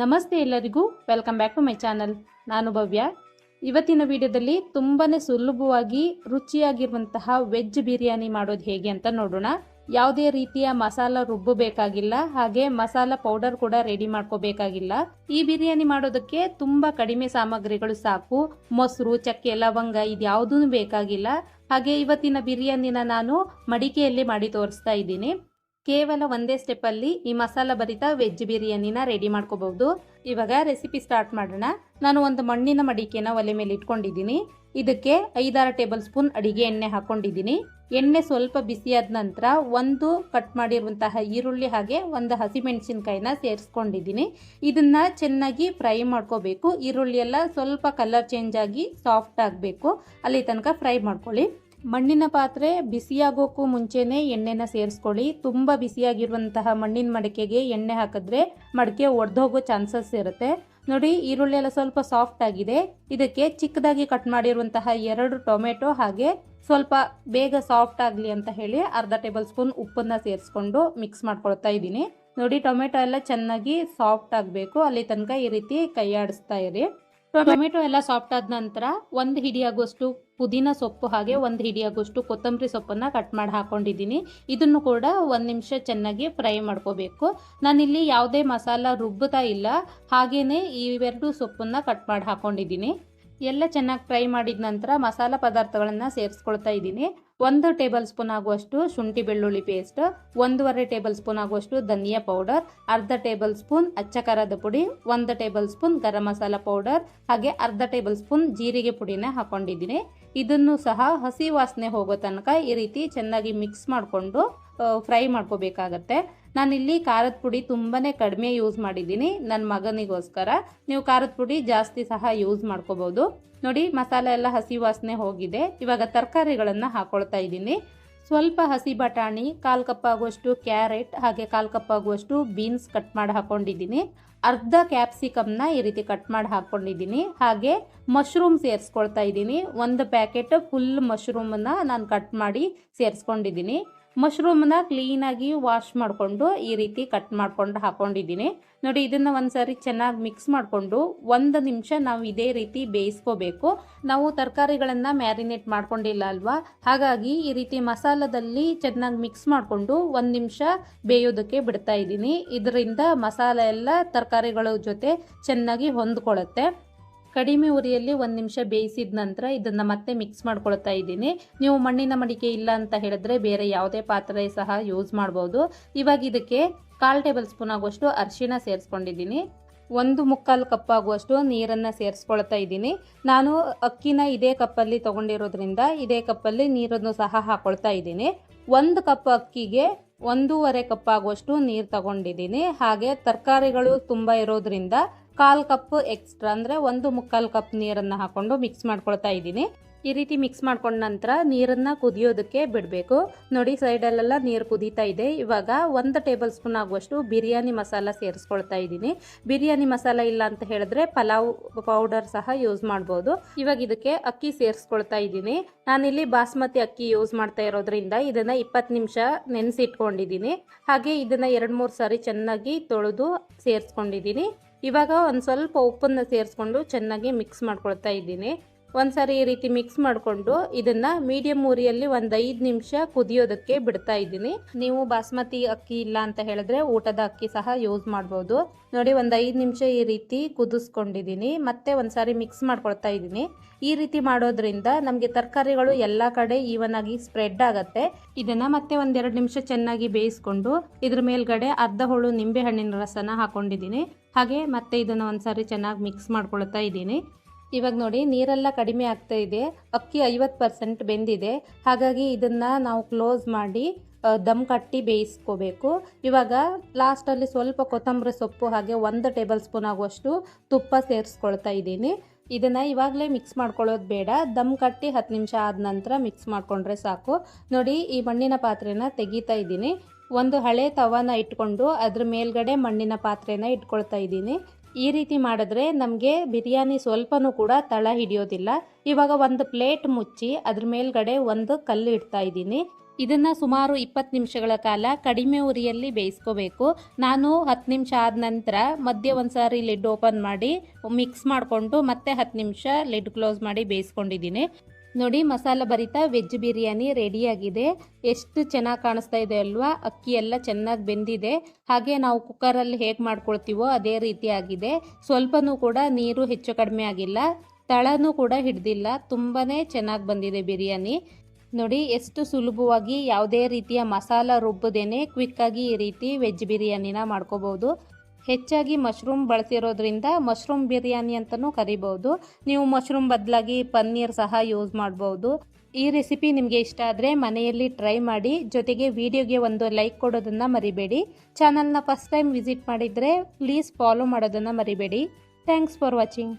ನಮಸ್ತೆ ಎಲ್ಲರಿಗೂ. Welcome back to my channel ನಾನು ಭವ್ಯ. ಇವತ್ತಿನ ವಿಡಿಯೋದಲ್ಲಿ ತುಂಬಾ ಸುಲಭವಾಗಿ ರುಚಿಯಾಗಿರುವಂತಹ ವೆಜ್ ಬಿರಿಯಾನಿ ಮಾಡೋದು ಹೇಗೆ ಅಂತ ನೋಡೋಣ. ಯಾವುದೇ ರೀತಿಯ ಮಸಾಲ ರುಬ್ಬಬೇಕಾಗಿಲ್ಲ, ಹಾಗೆ ಮಸಾಲ ಪೌಡರ್ ಕೂಡ ರೆಡಿ ಮಾಡ್ಕೋಬೇಕಾಗಿಲ್ಲ. ಈ ಬಿರಿಯಾನಿ ಮಾಡೋದಕ್ಕೆ ತುಂಬಾ ಕಡಿಮೆ ಸಾಮಗ್ರಿಗಳು ಸಾಕು. ಮೊಸರು, ಚಕ್ಕೆ, ಲವಂಗ ಇದ್ಯಾವುದೂ ಬೇಕಾಗಿಲ್ಲ. ಹಾಗೆ ಇವತ್ತಿನ ಬಿರಿಯಾನಿನ ನಾನು ಮಡಿಕೆಯಲ್ಲಿ ಮಾಡಿ ತೋರಿಸ್ತಾ ಇದ್ದೀನಿ. ಕೇವಲ ಒಂದೇ ಸ್ಟೆಪ್ಪಲ್ಲಿ ಈ ಮಸಾಲ ಭರಿತ ವೆಜ್ ಬಿರಿಯಾನಿನ ರೆಡಿ ಮಾಡ್ಕೋಬಹುದು ಇವಾಗ ರೆಸಿಪಿ ಸ್ಟಾರ್ಟ್ ಮಾಡೋಣ. ನಾನು ಒಂದು ಮಣ್ಣಿನ ಮಡಿಕೆನ ಒಲೆ ಮೇಲೆ ಇಟ್ಕೊಂಡಿದ್ದೀನಿ. ಇದಕ್ಕೆ ಐದಾರು ಟೇಬಲ್ ಸ್ಪೂನ್ ಅಡಿಗೆ ಎಣ್ಣೆ ಹಾಕೊಂಡಿದ್ದೀನಿ. ಎಣ್ಣೆ ಸ್ವಲ್ಪ ಬಿಸಿಯಾದ ನಂತರ ಒಂದು ಕಟ್ ಮಾಡಿರುವಂತಹ ಈರುಳ್ಳಿ ಹಾಗೆ ಒಂದು ಹಸಿಮೆಣಸಿನ್ಕಾಯಿನ ಸೇರಿಸ್ಕೊಂಡಿದ್ದೀನಿ. ಇದನ್ನ ಚೆನ್ನಾಗಿ ಫ್ರೈ ಮಾಡ್ಕೋಬೇಕು. ಈರುಳ್ಳಿ ಎಲ್ಲ ಸ್ವಲ್ಪ ಕಲರ್ ಚೇಂಜ್ ಆಗಿ ಸಾಫ್ಟ್ ಆಗಬೇಕು. ಅಲ್ಲಿ ತನಕ ಫ್ರೈ ಮಾಡ್ಕೊಳ್ಳಿ. ಮಣ್ಣಿನ ಪಾತ್ರೆ ಬಿಸಿಯಾಗೋಕ್ಕೂ ಮುಂಚೆನೇ ಎಣ್ಣೆನ ಸೇರಿಸ್ಕೊಳ್ಳಿ. ತುಂಬ ಬಿಸಿಯಾಗಿರುವಂತಹ ಮಣ್ಣಿನ ಮಡಿಕೆಗೆ ಎಣ್ಣೆ ಹಾಕಿದ್ರೆ ಮಡಿಕೆ ಒಡೆದೋಗೋ ಚಾನ್ಸಸ್ ಇರುತ್ತೆ. ನೋಡಿ, ಈರುಳ್ಳಿ ಎಲ್ಲ ಸ್ವಲ್ಪ ಸಾಫ್ಟ್ ಆಗಿದೆ. ಇದಕ್ಕೆ ಚಿಕ್ಕದಾಗಿ ಕಟ್ ಮಾಡಿರುವಂತಹ ಎರಡು ಟೊಮೆಟೊ ಹಾಗೆ ಸ್ವಲ್ಪ ಬೇಗ ಸಾಫ್ಟ್ ಆಗಲಿ ಅಂತ ಹೇಳಿ ಅರ್ಧ ಟೇಬಲ್ ಸ್ಪೂನ್ ಉಪ್ಪನ್ನು ಸೇರಿಸ್ಕೊಂಡು ಮಿಕ್ಸ್ ಮಾಡ್ಕೊಳ್ತಾ ಇದ್ದೀನಿ. ನೋಡಿ, ಟೊಮೆಟೊ ಎಲ್ಲ ಚೆನ್ನಾಗಿ ಸಾಫ್ಟ್ ಆಗಬೇಕು. ಅಲ್ಲಿ ತನಕ ಈ ರೀತಿ ಕೈಯಾಡಿಸ್ತಾ ಇರಿ. ಟೊಮೆಟೊ ಎಲ್ಲ ಸಾಫ್ಟ್ ಆದ ನಂತರ ಒಂದು ಹಿಡಿಯಾಗುವಷ್ಟು ಪುದೀನ ಸೊಪ್ಪು ಹಾಗೆ ಒಂದು ಹಿಡಿಯಾಗುವಷ್ಟು ಕೊತ್ತಂಬರಿ ಸೊಪ್ಪನ್ನು ಕಟ್ ಮಾಡಿ ಹಾಕೊಂಡಿದ್ದೀನಿ. ಇದನ್ನು ಕೂಡ ಒಂದು ನಿಮಿಷ ಚೆನ್ನಾಗಿ ಫ್ರೈ ಮಾಡ್ಕೋಬೇಕು. ನಾನಿಲ್ಲಿ ಯಾವುದೇ ಮಸಾಲ ರುಬ್ಬುತ್ತಾ ಇಲ್ಲ. ಹಾಗೇ ಇವೆರಡು ಸೊಪ್ಪನ್ನು ಕಟ್ ಮಾಡಿ ಹಾಕೊಂಡಿದ್ದೀನಿ. ಎಲ್ಲ ಚೆನ್ನಾಗಿ ಫ್ರೈ ಮಾಡಿದ ನಂತರ ಮಸಾಲ ಪದಾರ್ಥಗಳನ್ನು ಸೇರಿಸ್ಕೊಳ್ತಾ ಇದ್ದೀನಿ. ಒಂದು ಟೇಬಲ್ ಸ್ಪೂನ್ ಆಗುವಷ್ಟು ಶುಂಠಿ ಬೆಳ್ಳುಳ್ಳಿ ಪೇಸ್ಟ್ ಒಂದೂವರೆ ಟೇಬಲ್ ಸ್ಪೂನ್ ಆಗುವಷ್ಟು ಧನಿಯಾ ಪೌಡರ್ ಅರ್ಧ ಟೇಬಲ್ ಸ್ಪೂನ್ ಅಚ್ಚ ಖಾರದ ಪುಡಿ, ಒಂದು tablespoon garam masala powder ಹಾಗೆ ಅರ್ಧ ಟೇಬಲ್ ಸ್ಪೂನ್ ಜೀರಿಗೆ ಪುಡಿನ ಹಾಕೊಂಡಿದ್ದೀನಿ. ಇದನ್ನು ಸಹ ಹಸಿ ವಾಸನೆ ಹೋಗೋ ತನಕ ಈ ರೀತಿ ಚೆನ್ನಾಗಿ ಮಿಕ್ಸ್ ಮಾಡಿಕೊಂಡು ಫ್ರೈ ಮಾಡ್ಕೋಬೇಕಾಗತ್ತೆ. ನಾನಿಲ್ಲಿ ಖಾರದ ಪುಡಿ ತುಂಬಾ ಕಡಿಮೆ ಯೂಸ್ ಮಾಡಿದ್ದೀನಿ ನನ್ನ ಮಗನಿಗೋಸ್ಕರ. ನೀವು ಖಾರದ ಪುಡಿ ಜಾಸ್ತಿ ಸಹ ಯೂಸ್ ಮಾಡ್ಕೋಬೋದು. ನೋಡಿ, ಮಸಾಲೆ ಎಲ್ಲ ಹಸಿ ವಾಸನೆ ಹೋಗಿದೆ. ಇವಾಗ ತರಕಾರಿಗಳನ್ನು ಹಾಕೊಳ್ತಾ ಇದ್ದೀನಿ. ಸ್ವಲ್ಪ ಹಸಿ ಬಟಾಣಿ, ಕಾಲು ಕಪ್ ಆಗುವಷ್ಟು ಕ್ಯಾರೆಟ್, ಹಾಗೆ ಕಾಲು ಕಪ್ ಆಗುವಷ್ಟು ಬೀನ್ಸ್ ಕಟ್ ಮಾಡಿ ಹಾಕೊಂಡಿದ್ದೀನಿ. ಅರ್ಧ ಕ್ಯಾಪ್ಸಿಕಮ್ನ ಈ ರೀತಿ ಕಟ್ ಮಾಡಿ ಹಾಕ್ಕೊಂಡಿದ್ದೀನಿ ಹಾಗೆ ಮಶ್ರೂಮ್ ಸೇರಿಸ್ಕೊಳ್ತಾ ಇದ್ದೀನಿ. ಒಂದು ಪ್ಯಾಕೆಟ್ ಫುಲ್ ಮಶ್ರೂಮನ್ನು ನಾನು ಕಟ್ ಮಾಡಿ ಸೇರಿಸ್ಕೊಂಡಿದ್ದೀನಿ. ಮಶ್ರೂಮ್ನ ಕ್ಲೀನಾಗಿ ವಾಶ್ ಮಾಡಿಕೊಂಡು ಈ ರೀತಿ ಕಟ್ ಮಾಡಿಕೊಂಡು ಹಾಕೊಂಡಿದ್ದೀನಿ. ನೋಡಿ, ಇದನ್ನು ಒಂದ್ಸರಿ ಚೆನ್ನಾಗಿ ಮಿಕ್ಸ್ ಮಾಡಿಕೊಂಡು ಒಂದು ನಿಮಿಷ ನಾವು ಇದೇ ರೀತಿ ಬೇಯಿಸ್ಕೋಬೇಕು. ನಾವು ತರಕಾರಿಗಳನ್ನು ಮ್ಯಾರಿನೇಟ್ ಮಾಡ್ಕೊಂಡಿಲ್ಲ ಅಲ್ವಾ? ಹಾಗಾಗಿ ಈ ರೀತಿ ಮಸಾಲದಲ್ಲಿ ಚೆನ್ನಾಗಿ ಮಿಕ್ಸ್ ಮಾಡಿಕೊಂಡು ಒಂದು ನಿಮಿಷ ಬೇಯೋದಕ್ಕೆ ಬಿಡ್ತಾ ಇದ್ದೀನಿ. ಇದರಿಂದ ಮಸಾಲೆ ಎಲ್ಲ ತರಕಾರಿಗಳ ಜೊತೆ ಚೆನ್ನಾಗಿ ಹೊಂದ್ಕೊಳ್ಳುತ್ತೆ. ಕಡಿಮೆ ಉರಿಯಲ್ಲಿ ಒಂದು ನಿಮಿಷ ಬೇಯಿಸಿದ ನಂತರ ಇದನ್ನು ಮತ್ತೆ ಮಿಕ್ಸ್ ಮಾಡ್ಕೊಳ್ತಾ ಇದ್ದೀನಿ. ನೀವು ಮಣ್ಣಿನ ಮಡಿಕೆ ಇಲ್ಲ ಅಂತ ಹೇಳಿದ್ರೆ ಬೇರೆ ಯಾವುದೇ ಪಾತ್ರೆ ಸಹ ಯೂಸ್ ಮಾಡ್ಬೋದು. ಇವಾಗ ಇದಕ್ಕೆ ಕಾಲು ಟೇಬಲ್ ಸ್ಪೂನ್ ಆಗುವಷ್ಟು ಅರಿಶಿಣ ಸೇರಿಸ್ಕೊಂಡಿದ್ದೀನಿ. ಒಂದು ಮುಕ್ಕಾಲು ಕಪ್ ಆಗುವಷ್ಟು ನೀರನ್ನು ಸೇರಿಸ್ಕೊಳ್ತಾ ಇದ್ದೀನಿ. ನಾನು ಅಕ್ಕಿನ ಇದೇ ಕಪ್ಪಲ್ಲಿ ತೊಗೊಂಡಿರೋದ್ರಿಂದ ಇದೇ ಕಪ್ಪಲ್ಲಿ ನೀರನ್ನು ಸಹ ಹಾಕೊಳ್ತಾ ಇದ್ದೀನಿ. ಒಂದು ಕಪ್ ಅಕ್ಕಿಗೆ ಒಂದೂವರೆ ಕಪ್ ಆಗುವಷ್ಟು ನೀರು ತಗೊಂಡಿದ್ದೀನಿ. ಹಾಗೆ ತರಕಾರಿಗಳು ತುಂಬ ಇರೋದ್ರಿಂದ ಕಾಲು ಕಪ್ ಎಕ್ಸ್ಟ್ರಾ ಅಂದರೆ ಒಂದು ಮುಕ್ಕಾಲು ಕಪ್ ನೀರನ್ನು ಹಾಕೊಂಡು ಮಿಕ್ಸ್ ಮಾಡ್ಕೊಳ್ತಾ ಇದ್ದೀನಿ. ಈ ರೀತಿ ಮಿಕ್ಸ್ ಮಾಡ್ಕೊಂಡ ನಂತರ ನೀರನ್ನು ಕುದಿಯೋದಕ್ಕೆ ಬಿಡಬೇಕು. ನೋಡಿ ಸೈಡಲ್ಲೆಲ್ಲ ನೀರು ಕುದೀತಾ ಇದೆ. ಇವಾಗ ಒಂದು ಟೇಬಲ್ ಸ್ಪೂನ್ ಆಗುವಷ್ಟು ಬಿರಿಯಾನಿ ಮಸಾಲ ಸೇರಿಸ್ಕೊಳ್ತಾ ಇದ್ದೀನಿ. ಬಿರಿಯಾನಿ ಮಸಾಲ ಇಲ್ಲ ಅಂತ ಹೇಳಿದ್ರೆ ಪಲಾವ್ ಪೌಡರ್ ಸಹ ಯೂಸ್ ಮಾಡ್ಬೋದು. ಇವಾಗ ಇದಕ್ಕೆ ಅಕ್ಕಿ ಸೇರಿಸ್ಕೊಳ್ತಾ ಇದ್ದೀನಿ. ನಾನಿಲ್ಲಿ ಬಾಸ್ಮತಿ ಅಕ್ಕಿ ಯೂಸ್ ಮಾಡ್ತಾ ಇರೋದ್ರಿಂದ ಇದನ್ನು ಇಪ್ಪತ್ತು ನಿಮಿಷ ನೆನೆಸಿಟ್ಕೊಂಡಿದ್ದೀನಿ. ಹಾಗೆ ಇದನ್ನು ಎರಡು ಮೂರು ಸಾರಿ ಚೆನ್ನಾಗಿ ತೊಳೆದು ಸೇರಿಸ್ಕೊಂಡಿದ್ದೀನಿ. ಇವಾಗ ಒಂದು ಸ್ವಲ್ಪ ಉಪ್ಪನ್ನು ಸೇರಿಸ್ಕೊಂಡು ಚೆನ್ನಾಗಿ ಮಿಕ್ಸ್ ಮಾಡ್ಕೊಳ್ತಾ ಇದ್ದೀನಿ. ಒಂದ್ಸರಿ ಈ ರೀತಿ ಮಿಕ್ಸ್ ಮಾಡಿಕೊಂಡು ಇದನ್ನು ಮೀಡಿಯಮ್ ಉರಿಯಲ್ಲಿ ಒಂದು ಐದು ನಿಮಿಷ ಕುದಿಯೋದಕ್ಕೆ ಬಿಡ್ತಾ ಇದ್ದೀನಿ. ನೀವು ಬಾಸ್ಮತಿ ಅಕ್ಕಿ ಇಲ್ಲ ಅಂತ ಹೇಳಿದ್ರೆ ಊಟದ ಅಕ್ಕಿ ಸಹ ಯೂಸ್ ಮಾಡ್ಬೋದು. ನೋಡಿ ಒಂದು ಐದು ನಿಮಿಷ ಈ ರೀತಿ ಕುದಿಸ್ಕೊಂಡಿದ್ದೀನಿ. ಮತ್ತೆ ಒಂದ್ಸಾರಿ ಮಿಕ್ಸ್ ಮಾಡ್ಕೊಳ್ತಾ ಇದ್ದೀನಿ. ಈ ರೀತಿ ಮಾಡೋದ್ರಿಂದ ನಮಗೆ ತರಕಾರಿಗಳು ಎಲ್ಲ ಕಡೆ ಈವನ್ ಆಗಿ ಸ್ಪ್ರೆಡ್ ಆಗುತ್ತೆ. ಇದನ್ನ ಮತ್ತೆ ಒಂದೆರಡು ನಿಮಿಷ ಚೆನ್ನಾಗಿ ಬೇಯಿಸ್ಕೊಂಡು ಇದ್ರ ಮೇಲ್ಗಡೆ ಅರ್ಧ ಹೋಳು ನಿಂಬೆ ಹಣ್ಣಿನ ರಸನ ಹಾಕೊಂಡಿದ್ದೀನಿ. ಹಾಗೆ ಮತ್ತೆ ಇದನ್ನ ಒಂದ್ಸಾರಿ ಚೆನ್ನಾಗಿ ಮಿಕ್ಸ್ ಮಾಡ್ಕೊಳ್ತಾ ಇದ್ದೀನಿ. ಇವಾಗ ನೋಡಿ, ನೀರೆಲ್ಲ ಕಡಿಮೆ ಆಗ್ತಾ ಇದೆ. ಅಕ್ಕಿ ಐವತ್ತು ಪರ್ಸೆಂಟ್ ಬೆಂದಿದೆ. ಹಾಗಾಗಿ ಇದನ್ನು ನಾವು ಕ್ಲೋಸ್ ಮಾಡಿ ದಮ್ ಕಟ್ಟಿ ಬೇಯಿಸ್ಕೋಬೇಕು. ಇವಾಗ ಲಾಸ್ಟಲ್ಲಿ ಸ್ವಲ್ಪ ಕೊತ್ತಂಬರಿ ಸೊಪ್ಪು, ಹಾಗೆ ಒಂದು ಟೇಬಲ್ ಸ್ಪೂನ್ ಆಗುವಷ್ಟು ತುಪ್ಪ ಸೇರಿಸ್ಕೊಳ್ತಾ ಇದ್ದೀನಿ. ಇದನ್ನು ಇವಾಗಲೇ ಮಿಕ್ಸ್ ಮಾಡ್ಕೊಳ್ಳೋದು ಬೇಡ. ದಮ್ ಕಟ್ಟಿ ಹತ್ತು ನಿಮಿಷ ಆದ ನಂತರ ಮಿಕ್ಸ್ ಮಾಡಿಕೊಂಡ್ರೆ ಸಾಕು. ನೋಡಿ, ಈ ಮಣ್ಣಿನ ಪಾತ್ರೆನ ತೆಗಿತಾ ಇದ್ದೀನಿ. ಒಂದು ಹಳೆ ತವಾನ ಇಟ್ಕೊಂಡು ಅದ್ರ ಮೇಲ್ಗಡೆ ಮಣ್ಣಿನ ಪಾತ್ರೆನ ಇಟ್ಕೊಳ್ತಾ ಇದ್ದೀನಿ. ಈ ರೀತಿ ಮಾಡಿದ್ರೆ ನಮಗೆ ಬಿರಿಯಾನಿ ಸ್ವಲ್ಪನೂ ಕೂಡ ತಳ ಹಿಡಿಯೋದಿಲ್ಲ. ಇವಾಗ ಒಂದು ಪ್ಲೇಟ್ ಮುಚ್ಚಿ ಅದ್ರ ಮೇಲ್ಗಡೆ ಒಂದು ಕಲ್ಲು ಇಡ್ತಾ ಇದ್ದೀನಿ. ಇದನ್ನು ಸುಮಾರು ಇಪ್ಪತ್ತು ನಿಮಿಷಗಳ ಕಾಲ ಕಡಿಮೆ ಉರಿಯಲ್ಲಿ ಬೇಯಿಸ್ಕೋಬೇಕು. ನಾನು ಹತ್ತು ನಿಮಿಷ ಆದ ನಂತರ ಮಧ್ಯೆ ಒಂದು ಸಾರಿ ಲಿಡ್ ಓಪನ್ ಮಾಡಿ ಮಿಕ್ಸ್ ಮಾಡಿಕೊಂಡು ಮತ್ತೆ ಹತ್ತು ನಿಮಿಷ ಲಿಡ್ ಕ್ಲೋಸ್ ಮಾಡಿ ಬೇಯಿಸ್ಕೊಂಡಿದ್ದೀನಿ. ನೋಡಿ, ಮಸಾಲ ಭರಿತ ವೆಜ್ ಬಿರಿಯಾನಿ ರೆಡಿಯಾಗಿದೆ ಎಷ್ಟು ಚೆನ್ನಾಗಿ ಕಾಣಿಸ್ತಾ ಇದೆ ಅಲ್ವಾ? ಅಕ್ಕಿ ಎಲ್ಲ ಚೆನ್ನಾಗಿ ಬೆಂದಿದೆ. ಹಾಗೆ ನಾವು ಕುಕ್ಕರಲ್ಲಿ ಹೇಗೆ ಮಾಡ್ಕೊಳ್ತೀವೋ ಅದೇ ರೀತಿ ಆಗಿದೆ. ಸ್ವಲ್ಪನೂ ಕೂಡ ನೀರು ಹೆಚ್ಚು ಕಡಿಮೆ ಆಗಿಲ್ಲ. ತಳನೂ ಕೂಡ ಹಿಡ್ದಿಲ್ಲ. ತುಂಬಾ ಚೆನ್ನಾಗಿ ಬಂದಿದೆ ಬಿರಿಯಾನಿ. ನೋಡಿ, ಎಷ್ಟು ಸುಲಭವಾಗಿ ಯಾವುದೇ ರೀತಿಯ ಮಸಾಲ ರುಬ್ಬದೇನೆ ಕ್ವಿಕ್ಕಾಗಿ ಈ ರೀತಿ ವೆಜ್ ಬಿರಿಯಾನಿನ ಮಾಡ್ಕೋಬೋದು. ಹೆಚ್ಚಾಗಿ ಮಶ್ರೂಮ್ ಬಳಸಿರೋದ್ರಿಂದ ಮಶ್ರೂಮ್ ಬಿರಿಯಾನಿ ಅಂತಲೂ ಕರಿಬೋದು. ನೀವು ಮಶ್ರೂಮ್ ಬದಲಾಗಿ ಪನ್ನೀರ್ ಸಹ ಯೂಸ್ ಮಾಡ್ಬೋದು. ಈ ರೆಸಿಪಿ ನಿಮಗೆ ಇಷ್ಟ ಆದರೆ ಮನೆಯಲ್ಲಿ ಟ್ರೈ ಮಾಡಿ, ಜೊತೆಗೆ ವಿಡಿಯೋಗೆ ಒಂದು ಲೈಕ್ ಕೊಡೋದನ್ನು ಮರಿಬೇಡಿ. ಚಾನಲ್ನ ಫಸ್ಟ್ ಟೈಮ್ ವಿಸಿಟ್ ಮಾಡಿದರೆ ಪ್ಲೀಸ್ ಫಾಲೋ ಮಾಡೋದನ್ನು ಮರಿಬೇಡಿ. Thanks for watching.